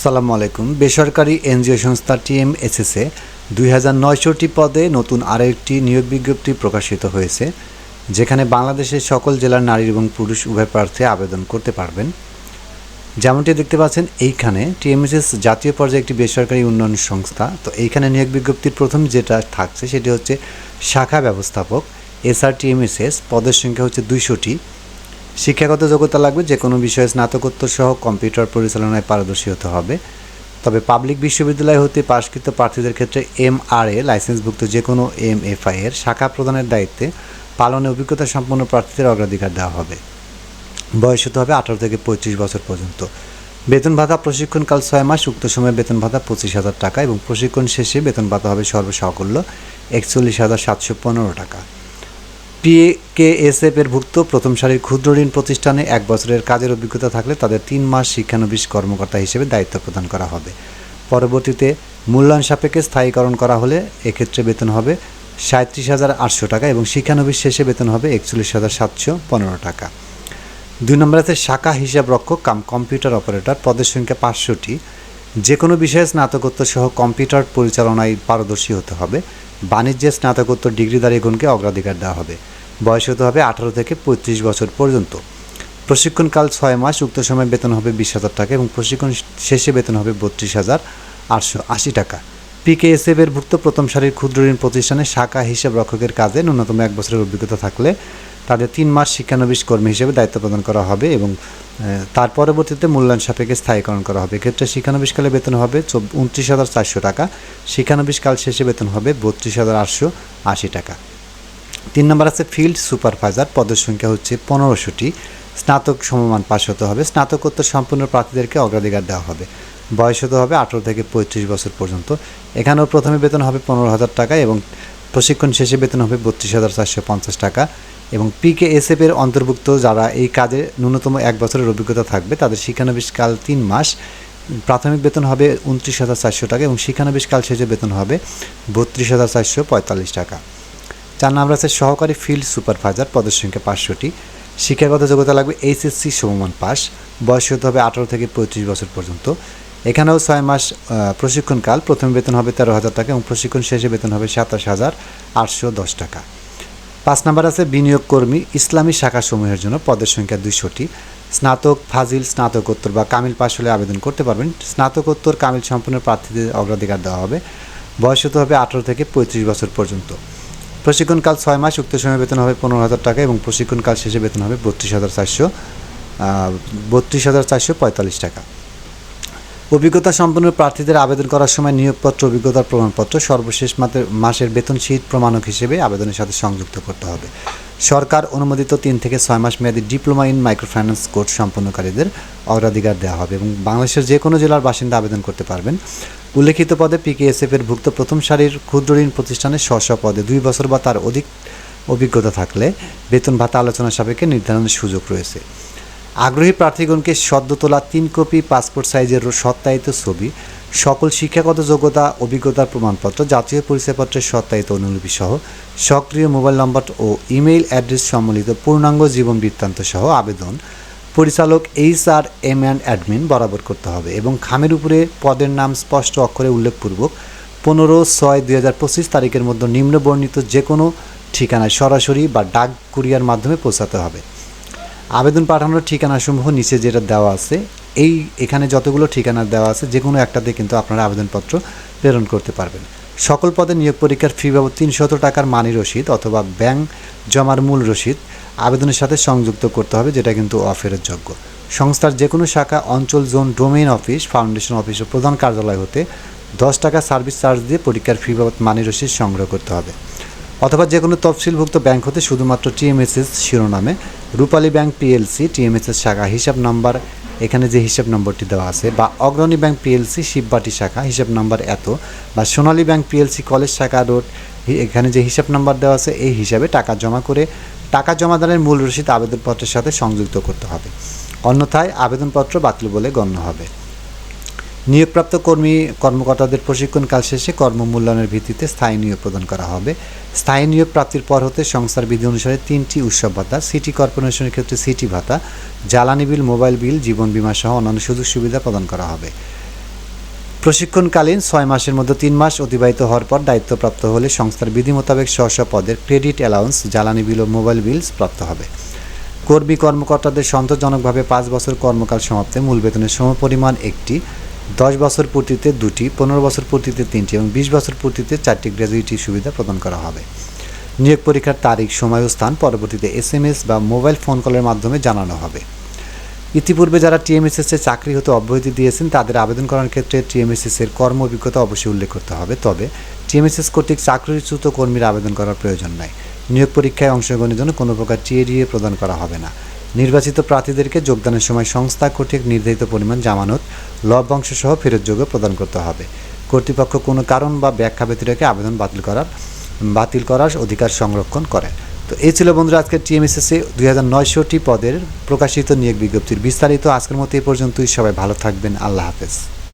সালামু আলাইকুম। বেসরকারি এনজিও সংস্থা টিএমএসএসে দুই হাজার নয়শোটি পদে নতুন আরও একটি নিয়োগ বিজ্ঞপ্তি প্রকাশিত হয়েছে, যেখানে বাংলাদেশের সকল জেলার নারী এবং পুরুষ উভয় প্রার্থী আবেদন করতে পারবেন। যেমনটি দেখতে পাচ্ছেন, এইখানে টিএমএসএস জাতীয় পর্যায়ে একটি বেসরকারি উন্নয়ন সংস্থা। তো এইখানে নিয়োগ বিজ্ঞপ্তির প্রথম যেটা থাকছে, সেটি হচ্ছে শাখা ব্যবস্থাপক, এসআর টিএমএসএস, পদের সংখ্যা হচ্ছে দুইশোটি। শিক্ষাগত যোগ্যতা লাগবে যে কোনো বিষয়ে স্নাতকোত্তর সহ কম্পিউটার পরিচালনায় পারদর্শী হতে হবে। তবে পাবলিক বিশ্ববিদ্যালয় হতে পাশকৃত প্রার্থীদের ক্ষেত্রে এম আর এ লাইসেন্সভুক্ত যে কোনো এম এফ আই এর শাখা প্রদানের দায়িত্বে পালনে অভিজ্ঞতা সম্পন্ন প্রার্থীদের অগ্রাধিকার দেওয়া হবে। বয়স হতে হবে আঠারো থেকে পঁয়ত্রিশ বছর পর্যন্ত। বেতন ভাতা প্রশিক্ষণকাল ছয় মাস, উক্ত সময়ে বেতন ভাতা পঁচিশ হাজার টাকা এবং প্রশিক্ষণ শেষে বেতন ভাতা হবে সর্বসাকল্য একচল্লিশ হাজার সাতশো পনেরো টাকা। পিকেএসএফ এর ভুক্ত প্রথম সারির ক্ষুদ্র ঋণ প্রতিষ্ঠানে এক বছরের কাজের অভিজ্ঞতা থাকলে তাদের তিন মাস শিক্ষানবিশ কর্মকর্তা হিসেবে দায়িত্ব প্রদান করা হবে। পরবর্তীতে মূল্যায়ন সাপেক্ষে স্থায়ীকরণ করা হলে এক্ষেত্রে বেতন হবে সাঁত্রিশ হাজার আটশো টাকা এবং শিক্ষানবিশ শেষে বেতন হবে একচল্লিশ হাজার সাতশো পনেরো টাকা। দুই নম্বর আছে শাখা হিসাব রক্ষক কাম কম্পিউটার অপারেটর পদের সংখ্যা পাঁচশোটি যে কোনো বিষয়ে স্নাতকোত্তর সহ কম্পিউটার পরিচালনায় পারদর্শী হতে হবে। বাণিজ্যে স্নাতকোত্তর ডিগ্রিধারীগণকে অগ্রাধিকার দেওয়া হবে। বয়স হতে হবে আঠারো থেকে পঁয়ত্রিশ বছর পর্যন্ত। প্রশিক্ষণকাল ছয় মাস, উক্ত সময় বেতন হবে বিশ হাজার টাকা এবং প্রশিক্ষণ শেষে বেতন হবে বত্রিশ হাজার আটশো আশি টাকা। পিকেএসএফ এর ভুক্ত প্রথম সারির ক্ষুদ্র ঋণ প্রতিষ্ঠানে শাখা হিসাব রক্ষকের কাজে ন্যূনতম এক বছরের অভিজ্ঞতা থাকলে তাদের তিন মাস শিক্ষানবিশ কর্মী হিসেবে দায়িত্ব প্রদান করা হবে এবং তার পরবর্তীতে মূল্যায়ন সাপেক্ষে স্থায়ীকরণ করা হবে। এক্ষেত্রে শিক্ষানবিশকালে বেতন হবে উনত্রিশ হাজার চারশো টাকা, শিক্ষানবিশকাল শেষে বেতন হবে বত্রিশ হাজার আটশো আশি টাকা। তিন নম্বর আছে ফিল্ড সুপারভাইজার, পদের সংখ্যা হচ্ছে পনেরোশোটি। স্নাতক সমমান পাশ হতে হবে। স্নাতকোত্তর সম্পূর্ণ প্রার্থীদেরকে অগ্রাধিকার দেওয়া হবে। বয়স হতে হবে আঠেরো থেকে পঁয়ত্রিশ বছর পর্যন্ত। এখানেও প্রথমে বেতন হবে পনেরো হাজার টাকা এবং প্রশিক্ষণ শেষে বেতন হবে বত্রিশ হাজার চারশো পঞ্চাশ টাকা এবং পিকেএসএফ এর অন্তর্ভুক্ত যারা এই কাজে ন্যূনতম এক বছরের অভিজ্ঞতা থাকবে, তাদের শিক্ষানবিশকাল তিন মাস। প্রাথমিক বেতন হবে উনত্রিশ হাজার চারশো টাকা এবং শিক্ষানবিশকাল শেষে বেতন হবে বত্রিশ হাজার চারশো পঁয়তাল্লিশ টাকা। চার নম্বর আছে সহকারী ফিল্ড সুপারভাইজার পদের সংখ্যা পাঁচশোটি শিক্ষাগত যোগ্যতা লাগবে এইচএসসি সমমান পাস, বয়স হতে হবে আঠারো থেকে পঁয়ত্রিশ বছর পর্যন্ত। এখানেও ছয় মাস প্রশিক্ষণকাল প্রথম বেতন হবে তেরো হাজার টাকা এবং প্রশিক্ষণ শেষে বেতন হবে সাতাশ হাজার আটশো দশ টাকা। পাঁচ নাম্বার আছে বিনিয়োগ কর্মী, ইসলামী শাখাসমূহের জন্য পদের সংখ্যা দুইশোটি স্নাতক, ফাজিল, স্নাতকোত্তর বা কামিল পাশ হলে আবেদন করতে পারবেন। স্নাতকোত্তর, কামিল সম্পন্ন প্রার্থীদের অগ্রাধিকার দেওয়া হবে। বয়স হতে হবে আঠারো থেকে পঁয়ত্রিশ বছর পর্যন্ত। প্রশিক্ষণকাল ছয় মাস, উক্ত সময় বেতন হবে পনেরো হাজার টাকা এবং প্রশিক্ষণকাল শেষে বেতন হবে বত্রিশ হাজার চারশো বত্রিশ হাজার চারশো পঁয়তাল্লিশ টাকা। অভিজ্ঞতা সম্পন্ন প্রার্থীদের আবেদন করার সময় নিয়োগপত্র, অভিজ্ঞতার প্রমাণপত্র, সর্বশেষ মাসের বেতন শীত প্রমাণক হিসেবে আবেদনের সাথে সংযুক্ত করতে হবে। সরকার অনুমোদিত তিন থেকে ছয় মাস মেয়াদী ডিপ্লোমা ইন মাইক্রোফাইন্যান্স কোর্স সম্পন্নকারীদের অগ্রাধিকার দেওয়া হবে এবং বাংলাদেশের যে কোনো জেলার বাসিন্দা আবেদন করতে পারবেন। উল্লেখিত পদে পিকেএসএফ এর ভুক্ত প্রথম সারির ক্ষুদ্র ঋণ প্রতিষ্ঠানে স্ব পদে দুই বছর বা তার অধিক অভিজ্ঞতা থাকলে বেতন ভাতা আলোচনা সাপেক্ষে নির্ধারণের সুযোগ রয়েছে। আগ্রহী প্রার্থীগণকে সদ্য তোলা তিন কপি পাসপোর্ট সাইজের সত্যায়িত ছবি, সকল শিক্ষাগত যোগ্যতা, অভিজ্ঞতার প্রমাণপত্র, জাতীয় পরিচয়পত্রের সত্যায়িত অনুলিপি সহ সক্রিয় মোবাইল নম্বর ও ইমেইল অ্যাড্রেস সম্বলিত পূর্ণাঙ্গ জীবন বৃত্তান্ত সহ আবেদন পরিচালক H R M and admin বরাবর করতে হবে এবং খামের উপরে পদের নাম স্পষ্ট অক্ষরে উল্লেখপূর্বক পনেরো ছয় দুই হাজার পঁচিশ তারিখের মধ্যে নিম্ন বর্ণিত যে কোনো ঠিকানায় সরাসরি বা ডাক কুরিয়ার মাধ্যমে পৌঁছাতে হবে। আবেদন পাঠানোর ঠিকানাসমূহ নিচে যেটা দেওয়া আছে, এই এখানে যতগুলো ঠিকানা দেওয়া আছে যে কোনো একটাতে কিন্তু আপনারা আবেদনপত্র প্রেরণ করতে পারবেন। সকল পদে নিয়োগ পরীক্ষার ফি বাবদ তিনশত টাকার মানি রসিদ অথবা ব্যাংক জমার মূল রসিদ আবেদনের সাথে সংযুক্ত করতে হবে, যেটা কিন্তু অফেরের যোগ্য। সংস্থার যে কোনো শাখা, অঞ্চল, zone, domain office, foundation office ও প্রধান কার্যালয় হতে দশ টাকা সার্ভিস চার্জ দিয়ে পরীক্ষার ফি বাবদ মানি রসিদ সংগ্রহ করতে হবে। অথবা যে কোনো তফসিলভুক্ত ব্যাংক হতে শুধুমাত্র টিএমএসএস শিরোনামে রূপালী ব্যাংক পিএলসি, টিএমএসএস শাখা হিসাব নাম্বার, এখানে যে হিসাব নম্বরটি দেওয়া আছে, বা অগ্রণী ব্যাংক পিএলসি, শিববাটি শাখা হিসাব নাম্বার এত, বা সোনালী ব্যাংক পিএলসি কলেজ শাখা রোড, এখানে যে হিসাব নাম্বার দেওয়া আছে, এই হিসাবে টাকা জমা করে টাকা জমাদানের মূল রসিদ আবেদনপত্রের সাথে সংযুক্ত করতে হবে। অন্যথায় আবেদনপত্র বাতিল বলে গণ্য হবে। নিয়োগপ্রাপ্ত কর্মী, কর্মকর্তাদের প্রশিক্ষণকাল শেষে কর্মমূল্যায়নের ভিত্তিতে স্থায়ী নিয়োগ প্রদান করা হবে। স্থায়ী নিয়োগ প্রাপ্তির পর হতে সংস্থার বিধি অনুসারে তিনটি উৎসব ভাতা, সিটি কর্পোরেশনের ক্ষেত্রে সিটি ভাতা, জ্বালানি বিল, মোবাইল বিল, জীবন বীমা সহ অন্যান্য সুযোগ সুবিধা প্রদান করা হবে। প্রশিক্ষণকালীন ছয় মাসের মধ্যে তিন মাস অতিবাহিত হওয়ার পর দায়িত্বপ্রাপ্ত হলে সংস্থার বিধি মোতাবেক স্ব পদের ক্রেডিট অ্যালাউন্স, জ্বালানি বিল ও মোবাইল বিলস প্রাপ্ত হবে। কর্মী কর্মকর্তাদের সন্তোষজনকভাবে পাঁচ বছর কর্মকাল সমাপ্তে মূল বেতনের সমপরিমাণ একটি, দশ বছর পূর্তিতে দুটি, পনেরো বছর পূর্তিতে তিনটি এবং বিশ বছর পূর্তিতে চারটি গ্র্যাজুইটি সুবিধা প্রদান করা হবে। নিয়োগ পরীক্ষার তারিখ, সময় ও স্থান পরবর্তীতে এস এম এস বা মোবাইল ফোন কলের মাধ্যমে জানানো হবে। ইতিপূর্বে যারা টিএমএসএস এ চাকরি হতে অব্যাহতি দিয়েছেন, তাদের আবেদন করার ক্ষেত্রে টিএমএসএস এর কর্ম অভিজ্ঞতা অবশ্যই উল্লেখ করতে হবে। তবে টিএমএসএস কর্তৃক চাকরিচ্যুত কর্মীর আবেদন করার প্রয়োজন নাই। নিয়োগ পরীক্ষায় অংশগ্রহণের জন্য কোনো প্রকার টিএডিএ প্রদান করা হবে না। নির্বাচিত প্রার্থীদেরকে যোগদানের সময় সংস্থা কর্তৃক নির্ধারিত পরিমাণ জামানত লভ্যাংশ সহ ফেরতযোগ্য প্রদান করতে হবে। কর্তৃপক্ষ কোনো কারণ বা ব্যাখ্যা ব্যতিরেকে আবেদন বাতিল করার বাতিল করার অধিকার সংরক্ষণ করে। তো এই ছিল বন্ধুরা আজকে টিএমএসএসে দুই হাজার নয়শোটি পদের প্রকাশিত নিয়োগ বিজ্ঞপ্তির বিস্তারিত। আজকের মতো এই পর্যন্তই। সবাই ভালো থাকবেন। আল্লাহ হাফেজ।